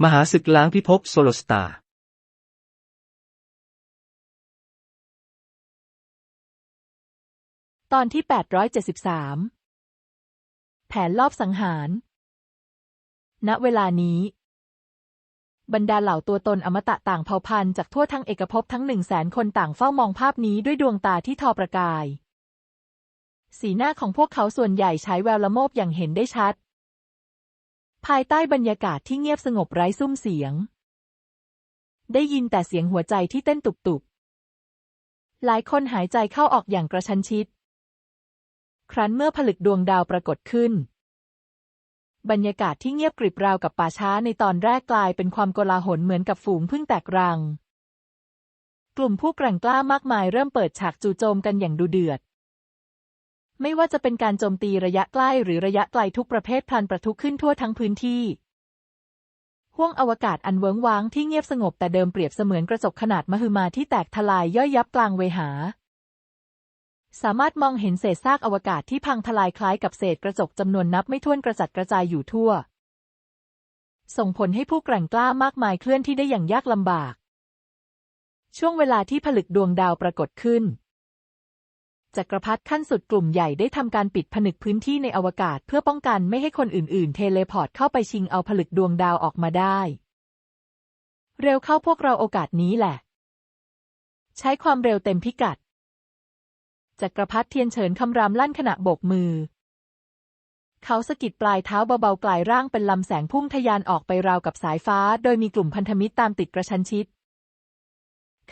มหาศึกล้างพิภพโซโลสตาร์ตอนที่ 873 แผนลอบสังหาร ณ เวลานี้ บรรดาเหล่าตัวตนอมตะต่างเผ่าพันธุ์จากทั่วทั้งเอกภพทั้งหนึ่งแสนคนต่างเฝ้ามองภาพนี้ด้วยดวงตาที่ทอประกาย สีหน้าของพวกเขาส่วนใหญ่ใช้แววละโมบอย่างเห็นได้ชัด ภายใต้บรรยากาศที่เงียบสงบไร้ซุ้มเสียง ได้ยินแต่เสียงหัวใจที่เต้นตุบๆ หลายคนหายใจเข้าออกอย่างกระชันชิด ครั้นเมื่อผลึกดวงดาวปรากฏขึ้น บรรยากาศที่เงียบกริบราวกับป่าช้าในตอนแรกกลายเป็นความโกลาหลเหมือนกับฝูงพึ่งแตกรัง กลุ่มผู้แกร่งกล้ามากมายเริ่มเปิดฉากจู่โจมกันอย่างดุเดือด ไม่ว่าจะเป็นการโจมตีระยะใกล้หรือระยะไกลทุกประเภทพลันประทุขึ้นทั่วทั้งพื้นที่ห้วงอวกาศอันเวิ้งว้างที่เงียบสงบแต่เดิมเปรียบเสมือนกระจกขนาดมหึมาที่แตกทลายย่อยยับกลางเวหา สามารถมองเห็นเศษซากอวกาศที่พังทลายคล้ายกับเศษกระจกจำนวนนับไม่ถ้วนกระจัดกระจายอยู่ทั่ว ส่งผลให้ผู้แกร่งกล้ามากมายเคลื่อนที่ได้อย่างยากลำบาก ช่วงเวลาที่ผลึกดวงดาวปรากฏขึ้น จักรพรรดิขั้นสุดกลุ่มใหญ่ได้ทำการปิดผนึกพื้นที่ในอวกาศเพื่อป้องกันไม่ให้คนอื่นๆ เทเลพอร์ตเข้าไปชิงเอาผลึกดวงดาวออกมาได้ เร็วเข้าพวกเราโอกาสนี้แหละ ใช้ความเร็วเต็มพิกัด จักรพรรดิเทียนเฉินคำรามลั่นขณะโบกมือ เขาสะกิดปลายเท้าเบาๆกลายร่างเป็นลำแสงพุ่งทะยานออกไปราวกับสายฟ้า โดยมีกลุ่มพันธมิตรตามติดกระชันชิด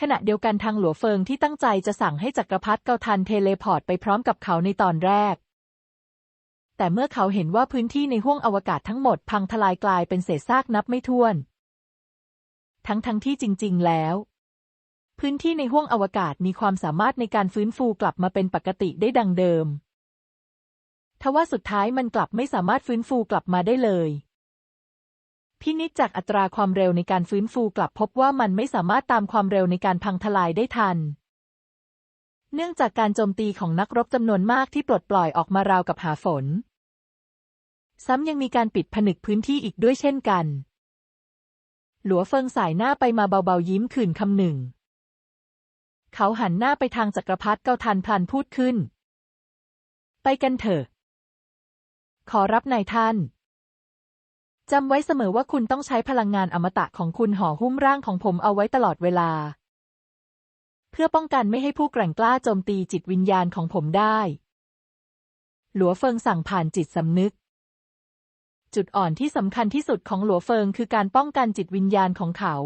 ขณะเดียวกันทางหลัวเฟิงที่ตั้งใจจะสั่งให้จักรพรรดิเกาทันเทเลพอร์ตไปพร้อมกับเขาในตอนแรก แต่เมื่อเขาเห็นว่าพื้นที่ในห้วงอวกาศทั้งหมดพังทลายกลายเป็นเศษซากนับไม่ถ้วน ทั้งทั้งที่จริง ๆ แล้ว พื้นที่ในห้วงอวกาศมีความสามารถในการฟื้นฟูกลับมาเป็นปกติได้ดังเดิมทว่าสุดท้ายมันกลับไม่สามารถฟื้นฟูกลับมาได้เลย พินิจจากอัตราความเร็วในการฟื้นฟูกลับพบว่ามันไม่สามารถตามความเร็วในการพังทลายได้ทัน เนื่องจากการโจมตีของนักรบจำนวนมากที่ปลดปล่อยออกมาราวกับหาฝน ซ้ำยังมีการปิดผนึกพื้นที่อีกด้วยเช่นกัน หลัวเฟิงสายหน้าไปมาเบาๆยิ้มขื่นคำหนึ่ง เขาหันหน้าไปทางจักรพรรดิเกาทันพลันพูดขึ้น ไปกันเถอะ ขอรับนายท่าน จำไว้เสมอว่าคุณต้องใช้พลังงานอมตะของคุณห่อหุ้มร่างของผมเอาไว้ตลอดเวลา เพื่อป้องกันไม่ให้ผู้แกร่งกล้าโจมตีจิตวิญญาณของผมได้ หลัวเฟิงสั่งผ่านจิตสำนึก จุดอ่อนที่สำคัญที่สุดของหลัวเฟิงคือการป้องกันจิตวิญญาณของเขา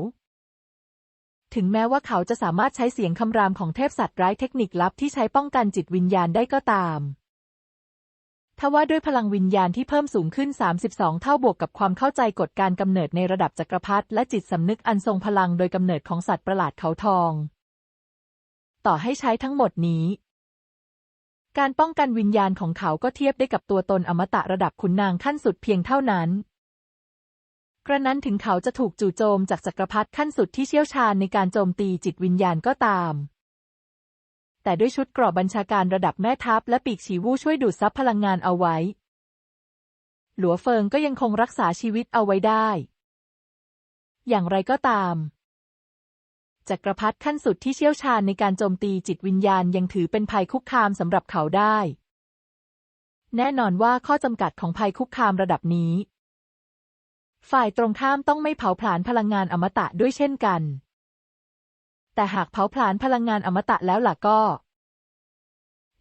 ถึงแม้ว่าเขาจะสามารถใช้เสียงคำรามของเทพสัตว์ร้ายเทคนิคลับที่ใช้ป้องกันจิตวิญญาณได้ก็ตาม ทว่าด้วยพลังวิญญาณที่เพิ่มสูงขึ้น 32 เท่าบวกกับความเข้าใจกฎการกำเนิดในระดับจักรพรรดิและจิตสำนึกอันทรงพลังโดยกำเนิดของสัตว์ประหลาดเขาทอง ต่อให้ใช้ทั้งหมดนี้ การป้องกันวิญญาณของเขาก็เทียบได้กับตัวตนอมตะระดับขุนนางขั้นสุดเพียงเท่านั้น กระนั้นถึงเขาจะถูกจู่โจมจากจักรพรรดิขั้นสุดที่เชี่ยวชาญในการโจมตีจิตวิญญาณก็ตาม แต่ด้วยชุดกราะบัญชาการระดับแม่ทัพและปีกฉีวู่ช่วยดูดซับพลังงานเอาไว้ หลัวเฟิงก็ยังคงรักษาชีวิตเอาไว้ได้ อย่างไรก็ตามจักรพรรดิขั้นสุดที่เชี่ยวชาญในการโจมตีจิตวิญญาณยังถือเป็นภัยคุกคามสำหรับเขาได้ แน่นอนว่าข้อจำกัดของภัยคุกคามระดับนี้ ฝ่ายตรงข้ามต้องไม่เผาผลาญพลังงานอมตะด้วยเช่นกัน แต่หากเผาผลาญพลังงานอมตะแล้วล่ะก็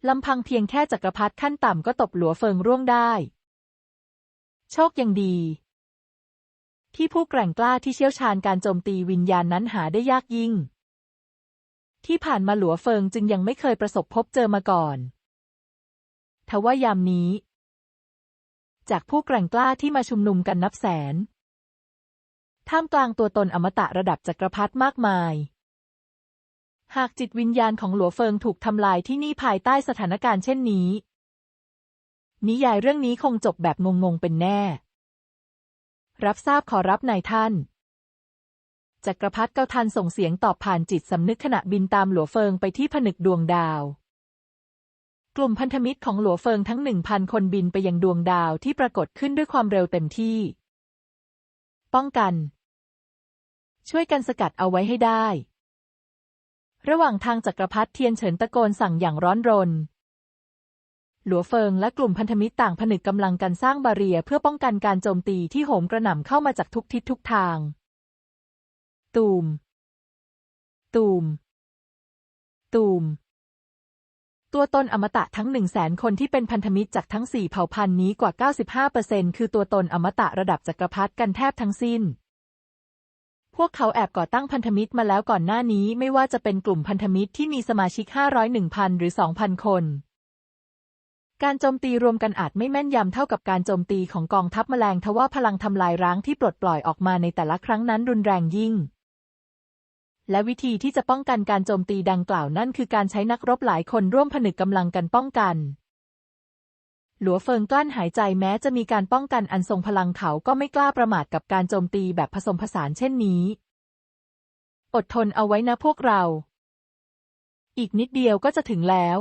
ลำพังเพียงแค่จักรพรรดิขั้นต่ำก็ตบหลัวเฟิงร่วงได้ โชคยังดี ที่ผู้แกร่งกล้าที่เชี่ยวชาญการโจมตีวิญญาณนั้นหาได้ยากยิ่ง ที่ผ่านมาหลัวเฟิงจึงยังไม่เคยประสบพบเจอมาก่อน ทว่ายามนี้ จากผู้แกร่งกล้าที่มาชุมนุมกันนับแสน ท่ามกลางตัวตนอมตะระดับจักรพรรดิมากมาย หากจิตวิญญาณของหลัวเฟิงถูกทำลายที่นี่ภายใต้สถานการณ์เช่นนี้ นิยายเรื่องนี้คงจบแบบงงๆเป็นแน่ รับทราบขอรับนายท่าน จักรพรรดิเกาทันส่งเสียงตอบผ่านจิตสำนึกขณะบินตามหลัวเฟิงไปที่ผนึกดวงดาว กลุ่มพันธมิตรของหลัวเฟิงทั้งหนึ่งพันคนบินไปยังดวงดาวที่ปรากฏขึ้นด้วยความเร็วเต็มที่ ป้องกัน ช่วยกันสกัดเอาไว้ให้ได้ ระหว่างทางจักรพรรดิเทียนเฉินตะโกนสั่งอย่างร้อนรน หลัวเฟิงและกลุ่มพันธมิตรต่างผนึกกำลังกันสร้างบาเรียเพื่อป้องกันการโจมตีที่โหมกระหน่ำเข้ามาจากทุกทิศทุกทาง ตูม ตูม ตูม ตัวตนอมตะทั้งหนึ่งแสนคนที่เป็นพันธมิตรจากทั้งสี่เผ่าพันธุ์นี้กว่า 95%คือตัวตนอมตะระดับจักรพรรดิกันแทบทั้งสิ้น พวกเขาแอบก่อตั้งพันธมิตรมาแล้วก่อนหน้านี้ไม่ว่าจะเป็นกลุ่มพันธมิตรที่มีสมาชิก 500 1,000 หรือ 2,000 คน การโจมตีรวมกันอาจไม่แม่นยำเท่ากับการโจมตีของกองทัพแมลงทว่าพลังทำลายร้างที่ปลดปล่อยออกมาในแต่ละครั้งนั้นรุนแรงยิ่ง และวิธีที่จะป้องกันการโจมตีดังกล่าวนั่นคือการใช้นักรบหลายคนร่วมผนึกกำลังกันป้องกัน หลัวเฟิงกลั้นหายใจแม้จะมีการป้องกันอันทรงพลังเขาก็ไม่กล้าประมาทกับการโจมตีแบบผสมผสานเช่นนี้ อดทนเอาไว้นะพวกเรา อีกนิดเดียวก็จะถึงแล้ว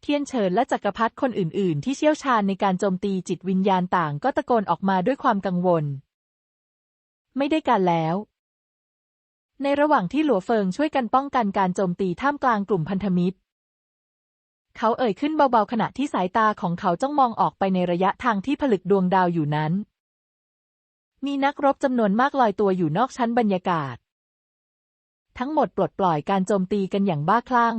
เทียนเฉินและจักรพรรดิคนอื่น ๆ ที่เชี่ยวชาญในการโจมตีจิตวิญญาณต่างก็ตะโกนออกมาด้วยความกังวล ไม่ได้การแล้วในระหว่างที่หลัวเฟิงช่วยกันป้องกันการโจมตีท่ามกลางกลุ่มพันธมิตร เขาเอ่ยขึ้นเบาๆขณะที่สายตาของเขาจ้องมองออกไปในระยะทางที่ผลึกดวงดาวอยู่นั้น มีนักรบจำนวนมากลอยตัวอยู่นอกชั้นบรรยากาศ ทั้งหมดปลดปล่อยการโจมตีกันอย่างบ้าคลั่ง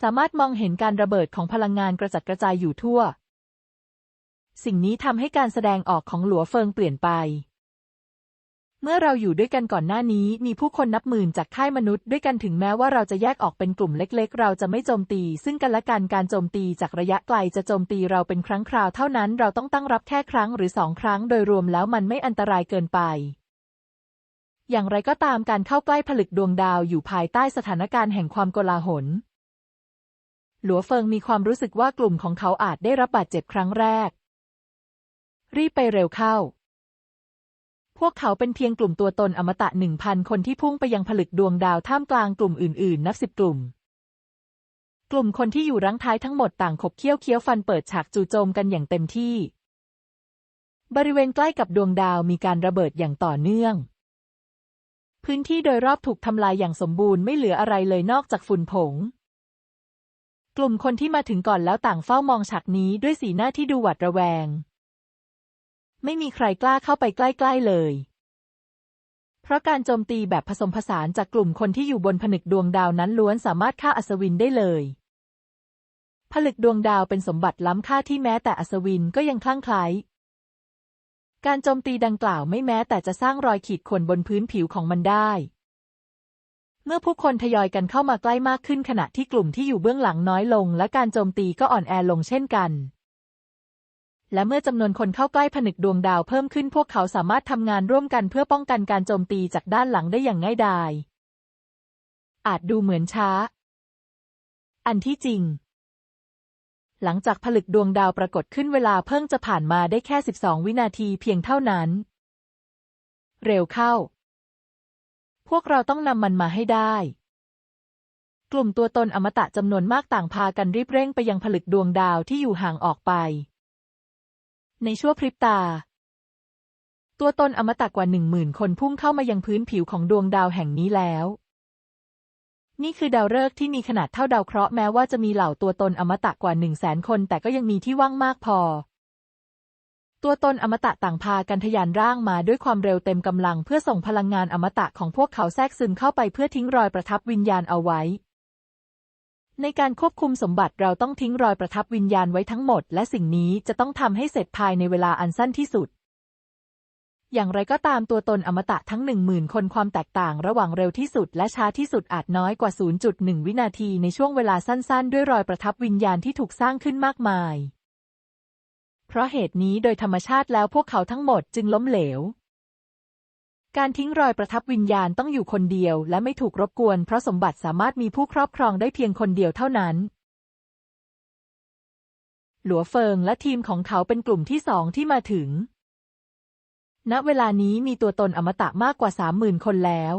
สามารถมองเห็นการระเบิดของพลังงานกระจัดกระจายอยู่ทั่ว สิ่งนี้ทำให้การแสดงออกของหลัวเฟิงเปลี่ยนไป เมื่อเราอยู่ด้วยกันก่อนหน้านี้ มีผู้คนนับหมื่นจากค่ายมนุษย์ด้วยกันถึงแม้ว่าเราจะแยกออกเป็นกลุ่มเล็ก ๆ เราจะไม่โจมตี ซึ่งกันและกันการโจมตีจากระยะไกลจะโจมตีเราเป็นครั้งคราวเท่านั้นเราต้องตั้งรับแค่ครั้งหรือสองครั้งโดยรวมแล้วมันไม่อันตรายเกินไปอย่างไรก็ตามการเข้าใกล้ผลึกดวงดาวอยู่ภายใต้สถานการณ์แห่งความโกลาหล หลัวเฟิงมีความรู้สึกว่ากลุ่มของเขาอาจได้รับบาดเจ็บครั้งแรก รีบไปเร็วเข้า พวกเขาเป็นเพียงกลุ่มตัวตนอมตะหนึ่งพันคนที่พุ่งไปยังผลึกดวงดาวท่ามกลางกลุ่มอื่น ๆ นับสิบกลุ่ม กลุ่มคนที่อยู่รั้งท้ายทั้งหมดต่างขบเคี้ยวเคี้ยวฟันเปิดฉากจู่โจมกันอย่างเต็มที่ บริเวณใกล้กับดวงดาวมีการระเบิดอย่างต่อเนื่อง พื้นที่โดยรอบถูกทำลายอย่างสมบูรณ์ไม่เหลืออะไรเลยนอกจากฝุ่นผง กลุ่มคนที่มาถึงก่อนแล้วต่างเฝ้ามองฉากนี้ด้วยสีหน้าที่ดูหวาดระแวง ไม่มีใครกล้าเข้าไปใกล้ ๆ เลย เพราะการโจมตีแบบผสมผสานจากกลุ่มคนที่อยู่บนผนึกดวงดาวนั้นล้วนสามารถฆ่าอัศวินได้เลย ผลึกดวงดาวเป็นสมบัติล้ำค่าที่แม้แต่อัศวินก็ยังคลั่งไคล้การโจมตีดังกล่าวไม่แม้แต่จะสร้างรอยขีดข่วนบนพื้นผิวของมันได้ เมื่อผู้คนทยอยกันเข้ามาใกล้มากขึ้นขณะที่กลุ่มที่อยู่เบื้องหลังน้อยลง และการโจมตีก็อ่อนแอลงเช่นกัน และเมื่อจำนวนคนเข้าใกล้ผนึกดวงดาวเพิ่มขึ้นพวกเขาสามารถทำงานร่วมกันเพื่อป้องกันการโจมตีจากด้านหลังได้อย่างง่ายดาย อาจดูเหมือนช้า อันที่จริง หลังจากผลึกดวงดาวปรากฏขึ้นเวลาเพิ่งจะผ่านมาได้แค่ 12 วินาทีเพียงเท่านั้น เร็วเข้า พวกเราต้องนำมันมาให้ได้กลุ่มตัวตนอมตะจำนวนมากต่างพากันรีบเร่งไปยังผลึกดวงดาวที่อยู่ห่างออกไป ในชั่วพริบตา ตัวตนอมตะกว่าหนึ่งหมื่นคนพุ่งเข้ามายังพื้นผิวของดวงดาวแห่งนี้แล้ว นี่คือดาวฤกษ์ที่มีขนาดเท่าดาวเคราะห์แม้ว่าจะมีเหล่าตัวตนอมตะกว่าหนึ่งแสนคน แต่ก็ยังมีที่ว่างมากพอ ตัวตนอมตะต่างพากันทะยานร่างมาด้วยความเร็วเต็มกำลังเพื่อส่งพลังงานอมตะของพวกเขาแทรกซึมเข้าไปเพื่อทิ้งรอยประทับวิญญาณเอาไว้ ในการควบคุมสมบัติเราต้องทิ้งรอยประทับวิญญาณไว้ทั้งหมด และสิ่งนี้จะต้องทำให้เสร็จภายในเวลาอันสั้นที่สุด อย่างไรก็ตามตัวตนอมตะทั้งหนึ่งหมื่นคนความแตกต่างระหว่างเร็วที่สุด และช้าที่สุดอาจน้อยกว่า 0.1 วินาทีในช่วงเวลาสั้นๆ ด้วยรอยประทับวิญญาณที่ถูกสร้างขึ้นมากมาย เพราะเหตุนี้โดยธรรมชาติแล้วพวกเขาทั้งหมดจึงล้มเหลว การทิ้งรอยประทับวิญญาณต้องอยู่คนเดียว และไม่ถูกรบกวน เพราะสมบัติสามารถมีผู้ครอบครองได้เพียงคนเดียวเท่านั้น หลัวเฟิงและทีมของเขาเป็นกลุ่มที่สองที่มาถึง ณ เวลานี้มีตัวตนอมตะมากกว่าสามหมื่นคนแล้ว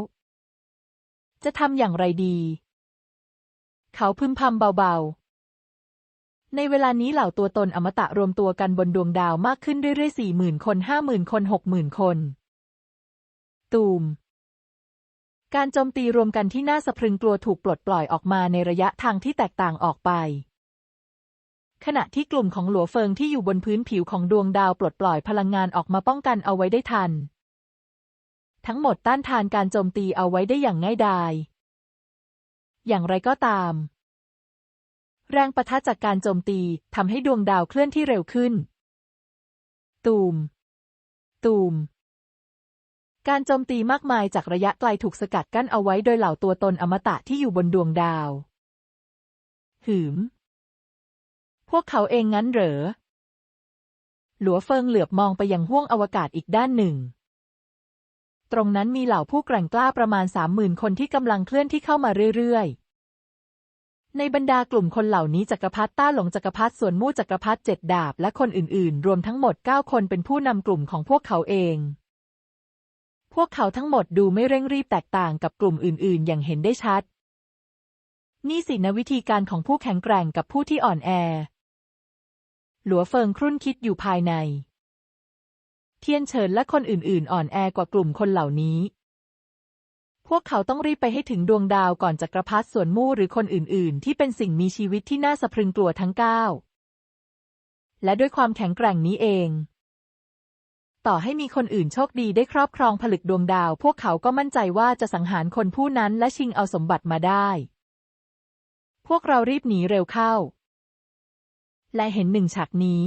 จะทำอย่างไรดี เขาพึมพำเบาๆ ในเวลานี้เหล่าตัวตนอมตะรวมตัวกันบนดวงดาวมากขึ้นเรื่อยๆสี่หมื่นคนห้าหมื่นคนหกหมื่นคน ตูม การโจมตีรวมกันที่น่าสะพรึงกลัวถูกปลดปล่อยออกมาในระยะทางที่แตกต่างออกไป ขณะที่กลุ่มของหลัวเฟิงที่อยู่บนพื้นผิวของดวงดาวปลดปล่อยพลังงานออกมาป้องกันเอาไว้ได้ทัน ทั้งหมดต้านทานการโจมตีเอาไว้ได้อย่างง่ายดาย อย่างไรก็ตาม แรงประทะจากการโจมตีทำให้ดวงดาวเคลื่อนที่เร็วขึ้น ตูม ตูม การโจมตีมากมายจากระยะไกลถูกสกัดกั้นเอาไว้โดยเหล่าตัวตนอมตะที่อยู่บนดวงดาว หืม พวกเขาเองงั้นเหรอ หลัวเฟิงเหลือบมองไปยังห้วงอวกาศอีกด้านหนึ่ง ตรงนั้นมีเหล่าผู้แกร่งกล้าประมาณสามหมื่นคนที่กำลังเคลื่อนที่เข้ามาเรื่อยๆ ในบรรดากลุ่มคนเหล่านี้จักรพรรดิต้าหลงจักรพรรดิส่วนมู่จักรพรรดิเจ็ดดาบและคนอื่นๆ รวมทั้งหมดเก้าคนเป็นผู้นำกลุ่มของพวกเขาเอง วกเขาทั้งหมดดูไม่เร่งรีบแตกต่างกับกลุ่มอื่น ๆ อย่างเห็นได้ชัด นี่สินะวิธีการของผู้แข็งแกร่งกับผู้ที่อ่อนแอ หลัวเฟิงครุ่นคิดอยู่ภายใน เทียนเฉินและคนอื่น ๆ อ่อนแอกว่ากลุ่มคนเหล่านี้ พวกเขาต้องรีบไปให้ถึงดวงดาวก่อนจักรพรรดิส่วนมู่หรือคนอื่น ๆ ที่เป็นสิ่งมีชีวิตที่น่าสะพรึงกลัวทั้งเก้าและด้วยความแข็งแกร่งนี้เอง ต่อให้มีคนอื่นโชคดีได้ครอบครองผลึกดวงดาว พวกเขาก็มั่นใจว่าจะสังหารคนผู้นั้นและชิงเอาสมบัติมาได้ พวกเรารีบหนีเร็วเข้า และเห็นหนึ่งฉากนี้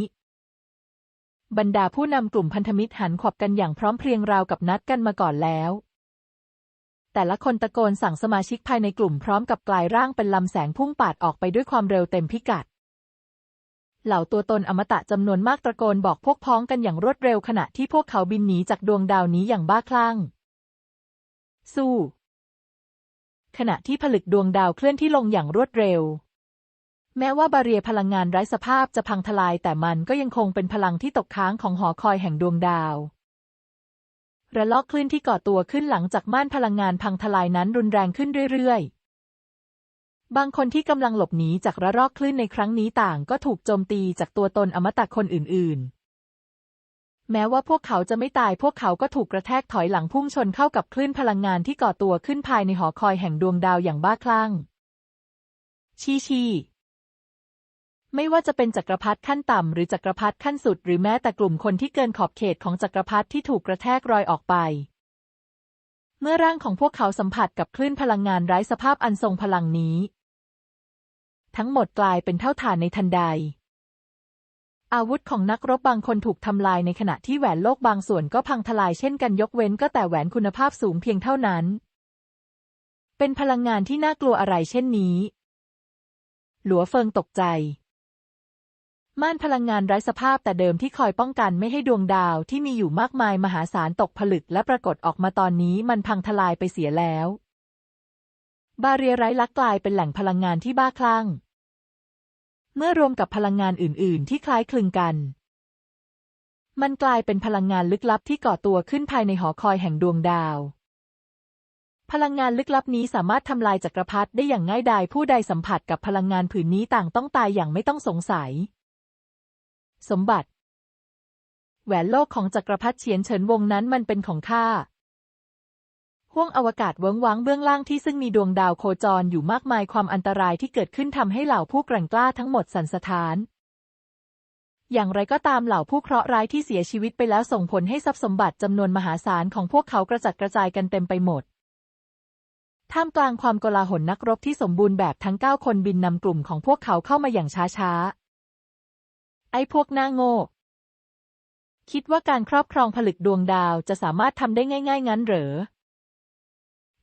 บรรดาผู้นำกลุ่มพันธมิตรหันขวับกันอย่างพร้อมเพรียงราวกับนัดกันมาก่อนแล้วแต่ละคนตะโกนสั่งสมาชิกภายในกลุ่มพร้อมกับกลายร่างเป็นลำแสงพุ่งปาดออกไปด้วยความเร็วเต็มพิกัด เหล่าตัวตนอมตะจำนวนมากตะโกนบอกพวกพ้องกันอย่างรวดเร็วขณะที่พวกเขาบินหนีจากดวงดาวนี้อย่างบ้าคลั่ง สู้ ขณะที่ผลึกดวงดาวเคลื่อนที่ลงอย่างรวดเร็ว แม้ว่าบาเรียพลังงานไร้สภาพจะพังทลายแต่มันก็ยังคงเป็นพลังที่ตกค้างของหอคอยแห่งดวงดาวระลอกคลื่นที่ก่อตัวขึ้นหลังจากม่านพลังงานพังทลายนั้นรุนแรงขึ้นเรื่อยๆ บางคนที่กำลังหลบหนีจากระลอกคลื่นในครั้งนี้ต่างก็ถูกโจมตีจากตัวตนอมตะคนอื่น ๆ แม้ว่าพวกเขาจะไม่ตายพวกเขาก็ถูกกระแทกถอยหลังพุ่งชนเข้ากับคลื่นพลังงานที่ก่อตัวขึ้นภายในหอคอยแห่งดวงดาวอย่างบ้าคลั่ง ชีชีไม่ว่าจะเป็นจักรพรรดิขั้นต่ำหรือจักรพรรดิขั้นสุด หรือแม้แต่กลุ่มคนที่เกินขอบเขตของจักรพรรดิที่ถูกกระแทกรอยออกไป เมื่อร่างของพวกเขาสัมผัสกับคลื่นพลังงานไร้สภาพอันทรงพลังนี้ ทั้งหมดกลายเป็นเท่าฐานในทันใด อาวุธของนักรบบางคนถูกทำลายในขณะที่แหวนโลกบางส่วนก็พังทลายเช่นกันยกเว้นก็แต่แหวนคุณภาพสูงเพียงเท่านั้น เป็นพลังงานที่น่ากลัวอะไรเช่นนี้ หลัวเฟิงตกใจม่านพลังงานไร้สภาพแต่เดิมที่คอยป้องกันไม่ให้ดวงดาวที่มีอยู่มากมายมหาศาลตกผลึกและปรากฏออกมาตอนนี้มันพังทลายไปเสียแล้ว บาเรียไร้ลักกลายเป็นแหล่งพลังงานที่บ้าคลั่ง เมื่อรวมกับพลังงานอื่น ๆ ที่คล้ายคลึงกัน มันกลายเป็นพลังงานลึกลับที่ก่อตัวขึ้นภายในหอคอยแห่งดวงดาว พลังงานลึกลับนี้สามารถทำลายจักรพรรดิได้อย่างง่ายดายผู้ใดสัมผัสกับพลังงานผืนนี้ต่างต้องตายอย่างไม่ต้องสงสัย สมบัติ แหวนโลกของจักรพรรดิเฉียนเฉินวงนั้นมันเป็นของข้า ห้วงอวกาศเวิ้งว้างเบื้องล่างที่ซึ่งมีดวงดาวโคจรอยู่มากมายความอันตรายที่เกิดขึ้นทำให้เหล่าผู้แกร่งกล้าทั้งหมดสั่นสะท้าน อย่างไรก็ตามเหล่าผู้เคราะห์ร้ายที่เสียชีวิตไปแล้วส่งผลให้ทรัพย์สมบัติจำนวนมหาศาลของพวกเขากระจัดกระจายกันเต็มไปหมด ท่ามกลางความโกลาหลนักรบที่สมบูรณ์แบบทั้งเก้าคนบินนำกลุ่มของพวกเขาเข้ามาอย่างช้าๆ ไอ้พวกหน้าโง่คิดว่าการครอบครองผลึกดวงดาวจะสามารถทำได้ง่าย ๆ งั้นเหรอ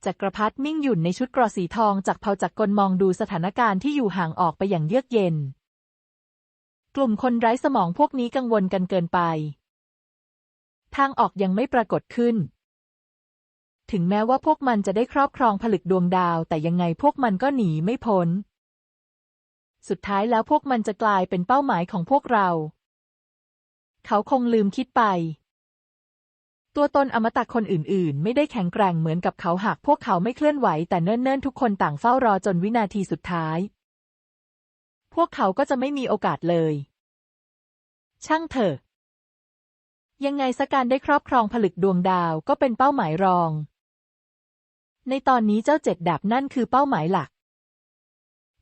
จักรพรรดิมิ่งหยุ่นในชุดกรอสีทองจากเผาจักรกลมองดูสถานการณ์ที่อยู่ห่างออกไปอย่างเยือกเย็น กลุ่มคนไร้สมองพวกนี้กังวลกันเกินไป ทางออกยังไม่ปรากฏขึ้น ถึงแม้ว่าพวกมันจะได้ครอบครองผลึกดวงดาว แต่ยังไงพวกมันก็หนีไม่พ้น สุดท้ายแล้วพวกมันจะกลายเป็นเป้าหมายของพวกเรา เขาคงลืมคิดไป ตัวตนอมตะคนอื่นๆ ไม่ได้แข็งแกร่งเหมือนกับเขาหากพวกเขาไม่เคลื่อนไหวแต่เนิ่นๆ ทุกคนต่างเฝ้ารอจนวินาทีสุดท้าย พวกเขาก็จะไม่มีโอกาสเลย ช่างเถอะ ยังไงสกการได้ครอบครองผลึกดวงดาวก็เป็นเป้าหมายรอง ในตอนนี้เจ้าเจ็ดดาบนั่นคือเป้าหมายหลัก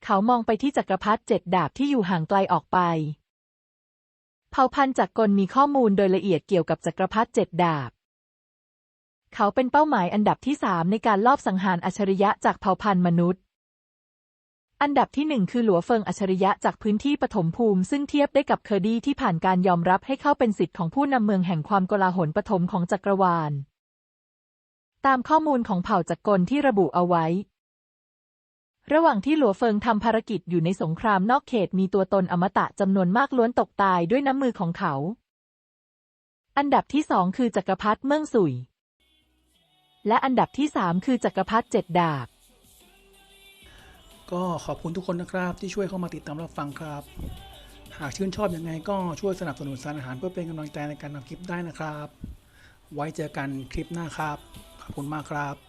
เขามองไปที่จักรพรรดิเจ็ดดาบที่อยู่ห่างไกลออกไปเผ่าพันธุ์จักรกลมีข้อมูลโดยละเอียดเกี่ยวกับจักรพรรดิเจ็ดดาบ เขาเป็นเป้าหมายอันดับที่สามในการลอบสังหารอัจฉริยะจากเผ่าพันธุ์มนุษย์ อันดับที่หนึ่งคือหลัวเฟิงอัจฉริยะจากพื้นที่ปฐมภูมิ ซึ่งเทียบได้กับเคอร์ดี้ที่ผ่านการยอมรับให้เข้าเป็นสิทธิ์ของผู้นำเมืองแห่งความโกลาหลปฐมของจักรวาล ตามข้อมูลของเผ่าจักรกลที่ระบุเอาไว้ ระหว่างที่หลัวเฟิงทำภารกิจอยู่ในสงครามนอกเขตมีตัวตนอมตะจำนวนมากล้วนตกตายด้วยน้ำมือของเขาอันดับที่สองคือจักรพรรดิเมืองสุย และอันดับที่สามคือจักรพรรดิเจ็ดดาบ ก็ขอบคุณทุกคนนะครับ ที่ช่วยเข้ามาติดตามรับฟังครับ หากชื่นชอบอยังไงก็ช่วยสนับสนุนสารอาหารเพื่อเป็นกำลังใจในการทำคลิปได้นะครับ ไว้เจอกันคลิปหน้าครับ ขอบคุณมากครับ